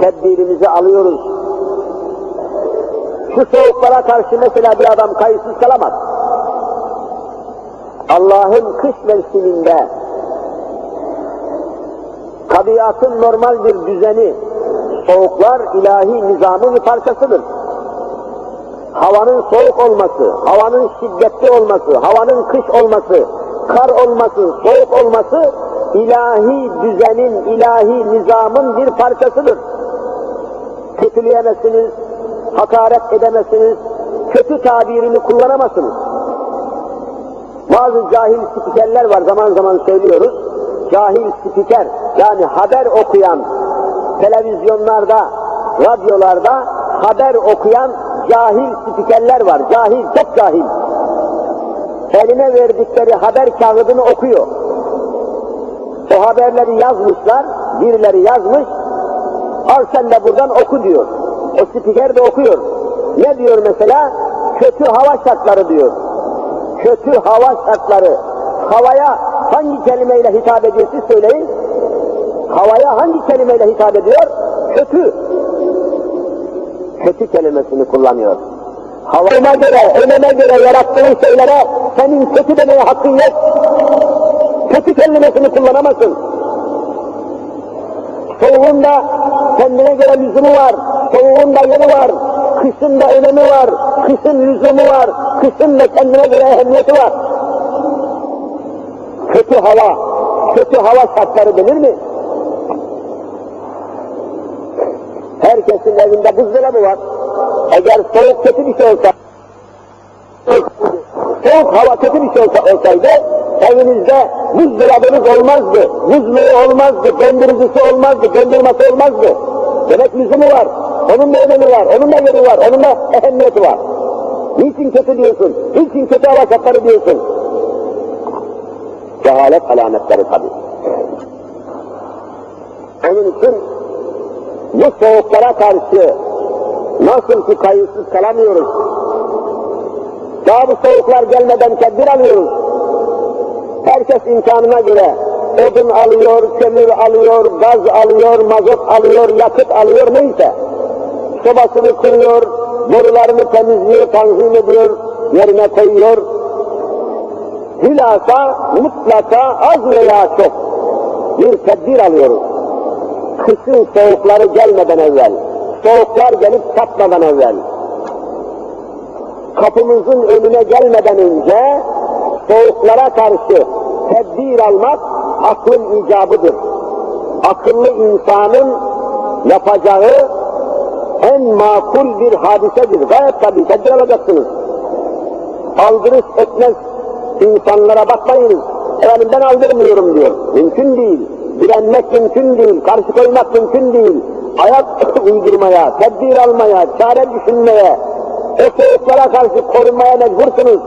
tedbirimizi alıyoruz. Şu soğuklara karşı mesela bir adam kayıtsız kalamaz. Allah'ın kış mevsiminde tabiatın normal bir düzeni, soğuklar ilahi nizamın bir parçasıdır. Havanın soğuk olması, havanın şiddetli olması, havanın kış olması, kar olması, soğuk olması ilahi düzenin, ilahi nizamın bir parçasıdır. Kötüleyemezsiniz, hakaret edemezsiniz, kötü tabirini kullanamazsınız. Bazı cahil spikerler var zaman zaman söylüyoruz. Cahil spiker yani haber okuyan televizyonlarda, radyolarda haber okuyan cahil spikerler var. Cahil, çok cahil. Eline verdikleri haber kağıdını okuyor. O haberleri yazmışlar, birileri yazmış, al sen de buradan oku diyor. O spiker de okuyor. Ne diyor mesela? Kötü hava şartları diyor. Kötü hava şartları. Havaya hangi kelimeyle hitap ediyor siz söyleyin. Havaya hangi kelimeyle hitap ediyor? Kötü. Kötü kelimesini kullanıyor. Havama göre, öneme göre yarattığın şeylere senin kötü demeye hakkın yok. Kötü kelimesini kullanamazsın. Soğuğunda kendine göre lüzumu var, soğuğunda yeri var, kışın da önemi var, kışın lüzumu var, kışın da kendine göre ehemmiyeti var. Kötü hava, kötü hava şartları bilir mi? Herkesin evinde buzdolabı var. Eğer soğuk kötü bir şey olsa, soğuk hava kötü bir şey olsa, olsaydı, evinizde buzdolabınız olmazdı, buzluğu olmazdı, dondurucusu olmazdı, dondurması olmazdı. Demek lüzumu var, onun da önemi var, onun da yeri var, onun da ehemmiyeti var. Niçin kötü diyorsun? Niçin kötü hava şartları diyorsun? Cehalet alametleri tabi. Onun için bu soğuklara karşı nasıl ki kayıtsız kalamıyoruz, daha bu soğuklar gelmeden tedbir alıyoruz. Herkes imkanına göre odun alıyor, kömür alıyor, gaz alıyor, mazot alıyor, yakıt alıyor neyse. Sobasını kuruyor, borularını temizliyor, tanzim ediyor, yerine koyuyor. Hülasa mutlaka az veya çok bir tedbir alıyoruz. Kışın soğukları gelmeden evvel, soğuklar gelip çatmadan evvel, kapımızın önüne gelmeden önce soğuklara karşı tedbir almak aklın icabıdır. Akıllı insanın yapacağı en makul bir hadisedir. Gayet tabi tedbir alacaksınız. Aldırış etmez insanlara bakmayınız. Efendim ben aldırmıyorum diyor. Mümkün değil. Direnmek mümkün değil. Karşı koymak mümkün değil. Ayak uydurmaya, tedbir almaya, çare düşünmeye, o soğuklara karşı korunmaya mecbursunuz.